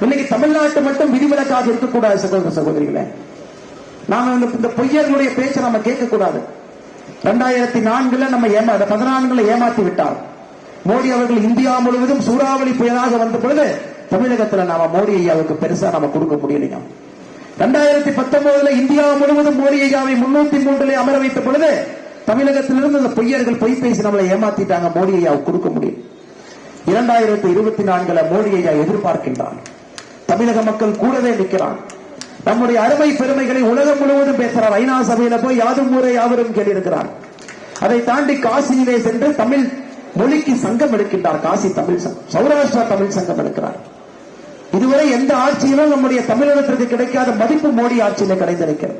இன்னைக்கு தமிழ்நாட்டு மட்டும் விதிவிலக்காக இருக்கக்கூடாது சகோதர சகோதரிகளே. நாம இந்த- பொய்யர்களுடைய பேச்சை நம்ம கேட்க கூடாது ரெண்டாயிரத்தி நான்குல நம்ம ஏமா பதினான்குல ஏமாத்தி விட்டார். மோடி அவர்கள் இந்தியா முழுவதும் சூறாவளி புயலாக வந்த பொழுது தமிழகத்துல நாம மோடி ஐயாவுக்கு பெருசா நாம கொடுக்க முடியலைங்க ரெண்டாயிரத்தி பத்தொன்பதுல இந்தியா முழுவதும் மோடி ஐயாவை முன்னூத்தி மூன்றுல அமர வைத்த பொழுது தமிழகத்திலிருந்து இந்த பொய்யர்கள் பொய் பேசி நம்மளை ஏமாத்திட்டாங்க மோடி ஐயாவுக்கு கொடுக்க முடியும் இரண்டாயிரத்தி இருபத்தி நான்குல மோடி ஐயா எதிர்பார்க்கின்றான் தமிழக மக்கள் கூடவே நிற்கிறான். நம்முடைய அருமை பெருமைகளை உலகம் முழுவதும் பேசுறார் ஐநா சபையில போய் யாதும் ஊரே யாவரும் கேட்டிருக்கிறார். அதை தாண்டி காசியிலே சென்று தமிழ் மொழிக்கு சங்கம் எடுக்கின்றார். காசி தமிழ் சங்கம் சௌராஷ்டிரா தமிழ் சங்கம் எடுக்கிறார். இதுவரை எந்த ஆட்சியிலும் நம்முடைய தமிழகத்திற்கு கிடைக்காத மதிப்பு மோடி ஆட்சியில கிடைத்திருக்கிறது.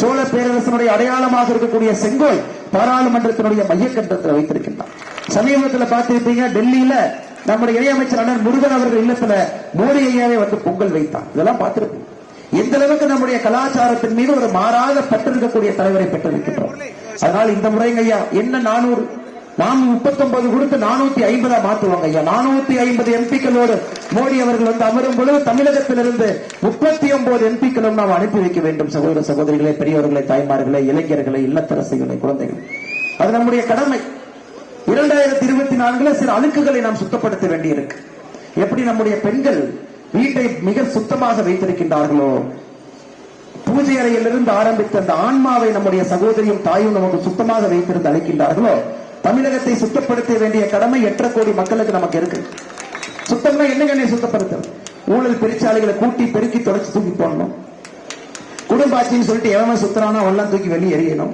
சோழ பேரரசனுடைய அடையாளமாக இருக்கக்கூடிய செங்கோல் பாராளுமன்றத்தினுடைய மையக்கட்டத்தில் வைத்திருக்கின்றார். சமீபத்தில் பார்த்திருப்பீங்க டெல்லியில நம்முடைய இணையமைச்சர் அண்ணன் முருகன் அவர்கள் இல்லத்துல மோடி ஐயாவே வந்து பொங்கல் வைத்தார் இதெல்லாம் பார்த்திருப்போம். எந்த அளவுக்கு நம்முடைய கலாச்சாரத்தின் மீது ஒரு மாறாத பெற்றிருக்கக்கூடிய தலைவரை பெற்றிருக்கின்றோம். அதனால் இந்த முறைங்க ஐயா என்ன நானூறு? நாம் முப்பத்தொன்பது கொடுத்து நானூத்தி ஐம்பதா மாத்துவாங்க ஐயா. நானூத்தி ஐம்பது எம்பிக்களோடு மோடி அவர்கள் வந்து அமரும் பொழுது தமிழகத்திலிருந்து முப்பத்தி ஒன்பது எம்பிக்களும் நாம் அனுப்பி வைக்க வேண்டும். சகோதர சகோதரிகளை பெரியவர்களை தாய்மார்களை இளைஞர்களை இல்லத்தரசிகளை குழந்தைகள். அது நம்முடைய கடமை. இரண்டாயிரத்தி இருபத்தி நான்குல சில அழுக்குகளை நாம் சுத்தப்படுத்த வேண்டியிருக்கு. எப்படி நம்முடைய பெண்கள் வீட்டை மிக சுத்தமாக வைத்திருக்கின்றார்களோ? பூஜை அறையிலிருந்து ஆரம்பித்த அந்த ஆன்மாவை நம்முடைய சகோதரியும் தாயும் நமக்கு சுத்தமாக வைத்திருந்து அழைக்கின்றார்களோ தமிழகத்தை சுத்தப்படுத்த வேண்டிய கடமை எட்டரை கோடி மக்களுக்கு நமக்கு இருக்கு. சுத்தம்னா என்னங்க சுத்தப்படுத்தும் ஊழல் பெருச்சாலைகளை கூட்டி பெருக்கி தொடச்சு தூக்கி போடணும். குடும்ப ஆட்சின்னு சொல்லிட்டு எவன் சுத்தரானா அவெல்லாம் தூக்கி வெளியே எறியணும்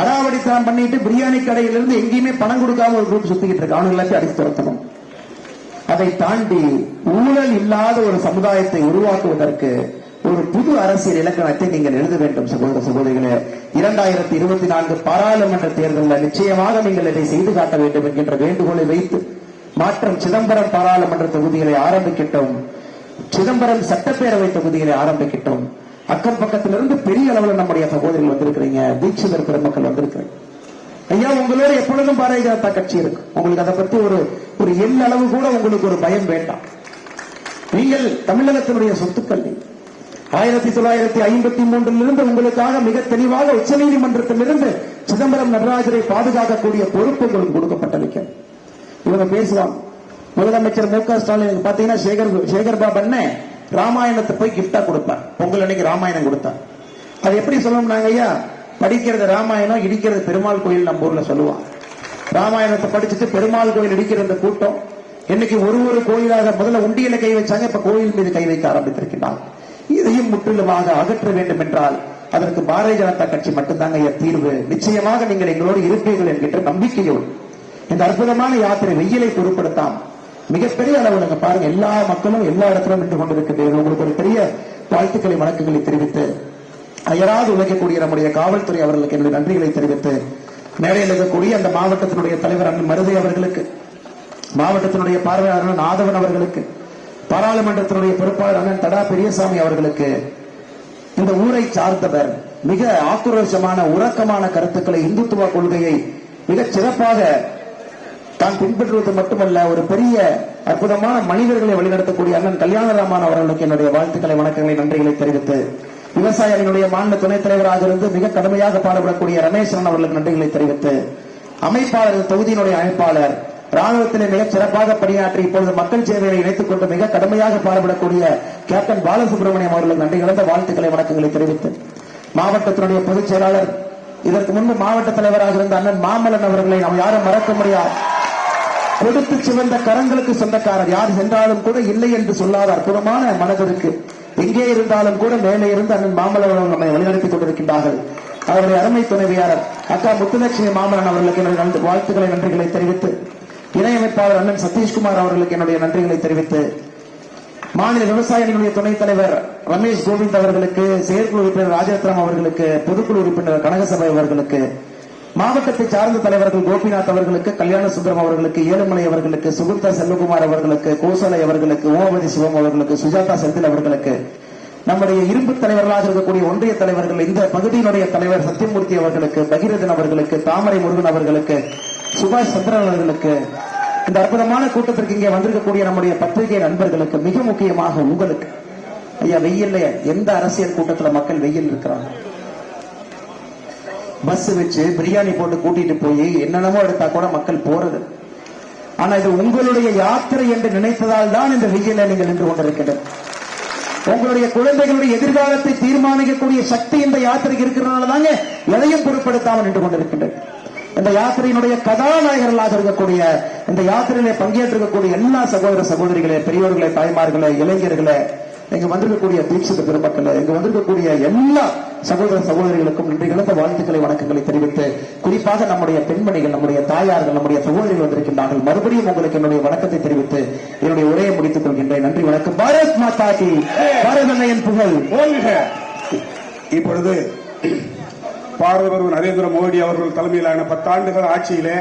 அடாவடித்தனம் பண்ணிட்டு பிரியாணி கடையிலிருந்து எங்கேயுமே பணம் கொடுக்காம ஒரு குரூப் சுத்திக்கிட்டு இருக்கு அவனுக்கு எல்லாத்தையும் அடித்து துரத்தணும். அதை தாண்டி ஊழல் இல்லாத ஒரு சமுதாயத்தை உருவாக்குவதற்கு ஒரு புது அரசியல் இலக்கணத்தை நீங்கள் எழுத வேண்டும் சகோதர சகோதரிகளே. இரண்டாயிரத்தி இருபத்தி நான்கு பாராளுமன்ற தேர்தலில் நிச்சயமாக நீங்கள் இதை செய்து காட்ட வேண்டும் என்கின்ற வேண்டுகோளை வைத்து மாற்றம் சிதம்பரம் பாராளுமன்ற தொகுதிகளை ஆரம்பிக்கட்டும். சிதம்பரம் சட்டப்பேரவை தொகுதிகளை ஆரம்பிக்கட்டும். அக்கம் பக்கத்திலிருந்து பெரிய அளவில் நம்முடைய சகோதரிகள் வந்திருக்கிறீங்க. தீட்சிதர் பெருமக்கள் வந்திருக்கிறீங்க. ஐயா உங்களோட எப்பொழுதும் பாரதிய ஜனதா கட்சி இருக்கு உங்களுக்கு அதை பத்தி ஒரு ஒரு எண் அளவு கூட உங்களுக்கு ஒரு பயம் வேண்டாம். நீங்கள் தமிழகத்தினுடைய சொத்துக்கள் ஆயிரத்தி தொள்ளாயிரத்தி ஐம்பத்தி மூன்றிலிருந்து உங்களுக்காக மிக தெளிவாக உச்சநீதிமன்றத்திலிருந்து சிதம்பரம் நடராஜரை பாதுகாக்கக்கூடிய பொறுப்பு உங்களுக்கு கொடுக்கப்பட்டிருக்கிறது. இவங்க பேசுவாங்க. முதலமைச்சர் மு க ஸ்டாலின் பாத்தீங்கன்னா சேகர் சேகர் பாபு அண்ணன் ராமாயணத்தை போய் கிஃப்டா கொடுப்பார் பொங்கல் அன்னைக்கு ராமாயணம் கொடுத்தார் அது எப்படி சொல்லணும்னாங்க ஐயா? படிக்கிறது ராமாயணம் இடிக்கிறது பெருமாள் கோயில் நம்ம ஊர்ல சொல்லுவான் ராமாயணத்தை படிச்சுட்டு பெருமாள் கோயில் இடிக்கிற இந்த கூட்டம். இன்னைக்கு ஒரு ஒரு கோயிலாக முதல்ல உண்டியல கை வச்சாங்க இப்ப கோயில் மீது கை வைக்க ஆரம்பித்திருக்கிறார். இதையும் முற்றிலுமாக அகற்ற வேண்டும் என்றால் அதற்கு பாரதிய ஜனதா கட்சி மட்டும்தாங்க ஐயா தீர்வு. நிச்சயமாக நீங்கள் எங்களோடு இருப்பீர்கள் என்கின்ற நம்பிக்கையோடு. இந்த அற்புதமான யாத்திரை வெயிலை பொருட்படுத்தாமல் மிகப்பெரிய அளவு நீங்க பாருங்க. எல்லா மக்களும் எல்லா இடத்திலும் நின்று கொண்டிருக்கின்றீர்கள். உங்களுக்கு ஒரு பெரிய வாழ்த்துக்களை வணக்கங்களை தெரிவித்து அயராது உழைக்கக்கூடிய நம்முடைய காவல்துறை அவர்களுக்கு என்னுடைய நன்றிகளை தெரிவித்து மேடையில் இருக்கக்கூடிய அந்த மாவட்டத்தினுடைய தலைவர் அண்ணன் மருதை அவர்களுக்கு மாவட்டத்தினுடைய பார்வையாளர் நாதவன் ஆதவன் அவர்களுக்கு பாராளுமன்றத்தினுடைய பொறுப்பாளர் அண்ணன் தடா பெரியசாமி அவர்களுக்கு இந்த ஊரை சார்ந்தவர் மிக ஆக்ரோஷமான உறக்கமான கருத்துக்களை இந்துத்துவ கொள்கையை மிக சிறப்பாக தான் பின்பற்றுவது மட்டுமல்ல ஒரு பெரிய அற்புதமான மனிதர்களை வழிநடத்தக்கூடிய அண்ணன் கல்யாணராமன் அவர்களுக்கு என்னுடைய வாழ்த்துக்களை வணக்கங்களை நன்றிகளை தெரிவித்து விவசாயிகளுடைய மாநில துணைத் தலைவராக இருந்து மிக கடுமையாக பாடுபடக்கூடிய ரமேஸ்வரன் அவர்களுக்கு நன்றிகளை தெரிவித்து அமைப்பாளர் தொகுதியினுடைய அமைப்பாளர் ராணுவத்திலே மிகச் சிறப்பாக பணியாற்றி இப்பொழுது மக்கள் சேவையை இணைத்துக் கொண்டு மிக கடுமையாக பாடுபடக்கூடிய கேப்டன் பாலசுப்ரமணியம் அவர்களுக்கு நன்றி இழந்த வாழ்த்துக்களை வணக்கங்களை தெரிவித்து மாவட்டத்தினுடைய பொதுச் செயலாளர் இதற்கு முன்பு மாவட்ட தலைவராக இருந்த அண்ணன் மாமல்லன் அவர்களை நாம் யாரும் மறக்க முடியாது. கொடுத்து சிவந்த கரங்களுக்கு சொந்தக்காரர் யார் சென்றாலும் கூட இல்லை என்று சொல்லாத அற்புதமான மனதிற்கு எங்கே இருந்தாலும் கூட மேலே இருந்து அண்ணன் மாமல்லன் நம்மை வழிநடத்திக் கொண்டிருக்கின்றார்கள். அவருடைய அருமை துணைவியாளர் அக்கா முத்துலட்சுமி மாமல்லன் அவர்களுக்கு என்னுடைய வாழ்த்துக்களை நன்றிகளை தெரிவித்து இணையமைப்பாளர் அண்ணன் சதீஷ்குமார் அவர்களுக்கு என்னுடைய நன்றிகளை தெரிவித்து மாநில விவசாயிகளுடைய துணைத் தலைவர் ரமேஷ் கோவிந்த் அவர்களுக்கு செயற்குழு உறுப்பினர் ராஜரத்னம் அவர்களுக்கு பொதுக்குழு உறுப்பினர் கனகசபை அவர்களுக்கு மாவட்டத்தை சார்ந்த தலைவர்கள் கோபிநாத் அவர்களுக்கு கல்யாண சுந்தரம் அவர்களுக்கு ஏழுமலை அவர்களுக்கு சுகுந்தா செல்வகுமார் அவர்களுக்கு கோசலை அவர்களுக்கு ஓமதி சிவம் அவர்களுக்கு சுஜாதா செந்தில் அவர்களுக்கு நம்முடைய இரும்பு தலைவர்களாக இருக்கக்கூடிய ஒன்றிய தலைவர்கள் இந்த பகுதியினுடைய தலைவர் சத்தியமூர்த்தி அவர்களுக்கு பகிரதன் அவர்களுக்கு தாமரை முருகன் அவர்களுக்கு சுபாஷ் சந்திரன் அவர்களுக்கு இந்த அற்புதமான கூட்டத்திற்கு இங்கே வந்திருக்கக்கூடிய நம்முடைய பத்திரிகை நண்பர்களுக்கு மிக முக்கியமாக உங்களுக்கு. ஐயா வெயில்ல எந்த அரசியல் கூட்டத்துல மக்கள் வெயில் இருக்கிறாங்க? பஸ் வச்சு பிரியாணி போட்டு கூட்டிட்டு போய் என்னென்னமோ எடுத்தா கூட மக்கள் போறது. ஆனா இது உங்களுடைய யாத்திரை என்று நினைத்ததால் தான் இந்த வெயில நீங்கள் நின்று கொண்டிருக்கின்றன உங்களுடைய குழந்தைகளுடைய எதிர்காலத்தை தீர்மானிக்கக்கூடிய சக்தி இந்த யாத்திரைக்கு இருக்கிறதுனால தாங்க எதையும் பொருட்படுத்தாமல் நின்று கொண்டிருக்கின்றன இந்த யாத்திரையினுடைய கதாநாயகர்களாக இருக்கக்கூடிய இந்த யாத்திரையிலே பங்கேற்றிருக்கக்கூடிய எல்லா சகோதர சகோதரிகளே பெரியோர்களே தாய்மார்களே இளைஞர்களே இங்க வந்திருக்கக்கூடிய தீட்சித பெருமக்கள் இங்க வந்திருக்கக்கூடிய எல்லா சகோதர சகோதரிகளுக்கும் நன்றி கலந்த வாழ்த்துக்களை வணக்கங்களை தெரிவித்து குறிப்பாக நம்முடைய பெண்மணிகள் நம்முடைய தாயார்கள் நம்முடைய சகோதரிகள் வந்திருக்கின்றார்கள். மறுபடியும் உங்களுக்கு என்னுடைய வணக்கத்தை தெரிவித்து என்னுடைய உரையை முடித்துக் கொள்கின்றேன். நன்றி வணக்கம். பாரத் மாதா கி பாரத் அன்னையின் புகழ். இப்பொழுது பாரத பிரதமர் நரேந்திர மோடி அவர்கள் தலைமையிலான பத்தாண்டுகள் ஆட்சியிலே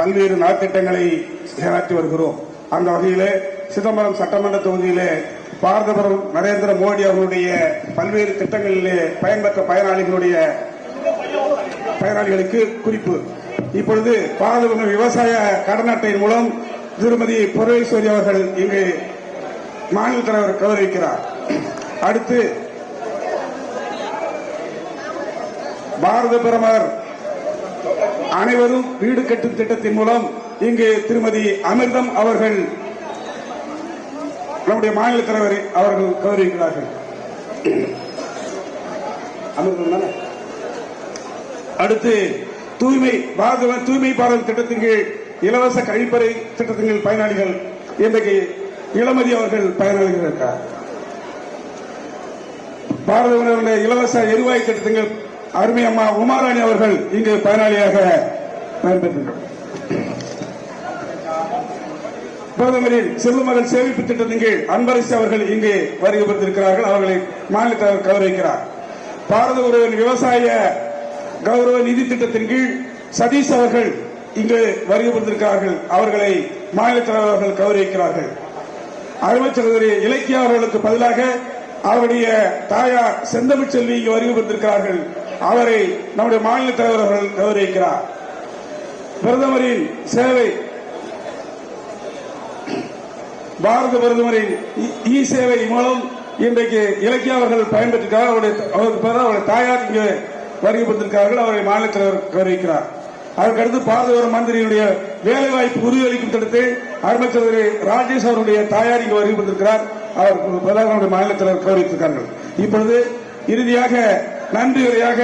பல்வேறு நலத்திட்டங்களை செயலாற்றி வருகிறோம். அந்த வகையிலே சிதம்பரம் சட்டமன்ற தொகுதியிலே பாரத பிரதமர் நரேந்திர மோடி அவர்களுடைய பல்வேறு திட்டங்களிலே பயன்பெற்ற பயனாளிகளுடைய பயனாளிகளுக்கு குறிப்பு. இப்பொழுது பாரத விவசாய கடன் அட்டையின் மூலம் திருமதி புரவேஸ்வரி அவர்கள் இங்கு மாநில தலைவர் கௌரவிக்கிறார். அடுத்து பாரத பிரதமர் அனைவரும் வீடு கட்டும் திட்டத்தின் மூலம் இங்கு திருமதி அமிர்தம் அவர்கள் நம்முடைய மாநில தலைவரை அவர்கள் கௌரவிக்கிறார்கள் அடுத்து தூய்மை பாரத தூய்மை பாரத திட்டத்தின் கீழ் இலவச கழிப்பறை திட்டத்தின் கீழ் பயனாளிகள் இன்றைக்கு இளமதி அவர்கள் பயனாளிகள் இருக்கார் பாரத உணவுடைய இலவச எரிவாயு திட்டத்தின் கீழ் அருமை அம்மா உமாராணி அவர்கள் இங்கு பயனாளியாக பயன்பெற்றுள்ளார். பிரதமரின் சிறுமகள் சேமிப்பு திட்டத்தின் கீழ் அன்பரசு அவர்கள் இங்கு வருகை புரிந்திருக்கிறார்கள். அவர்களை மாநில தலைவர் கௌரவிக்கிறார். பாரத உறவின் விவசாய கௌரவ நிதி திட்டத்தின் கீழ் சதீஷ் அவர்கள் இங்கு வருகை புரிந்திருக்கிறார்கள். அவர்களை மாநில தலைவர்கள் கௌரவிக்கிறார்கள். அருமை சகோதரி இலக்கியா அவர்களுக்கு பதிலாக அவருடைய தாயார் செந்தமிழ்ச்செல்வி இங்கு வருகை அவரை நம்முடைய மாநில தலைவர் அவர்கள் கௌரவிக்கிறார். பிரதமரின் சேவை பாரத பிரதமரின் இ- சேவை மூலம் இன்றைக்கு இலக்கிய அவர்கள் பயன்பெற்றிருக்கிறார் அவருடைய அவருக்கு பிறகு அவருடைய தாயார் இங்கு வருகை புரிந்திருக்கிறார்கள். அவரை மாநில தலைவர் கௌரவிக்கிறார் அதற்கடுத்து பாரத மந்திரியினுடைய வேலைவாய்ப்பு உறுதியளிக்கும் திட்டத்தில் அருமைச்சந்திரி ராஜேஷ் அவருடைய தாயார் இங்கு வருகை புரிந்திருக்கிறார். அவருக்கு பதிலாக மாநில தலைவர் கௌரவித்திருக்கிறார்கள். இப்பொழுது இறுதியாக நன்றி உரையாக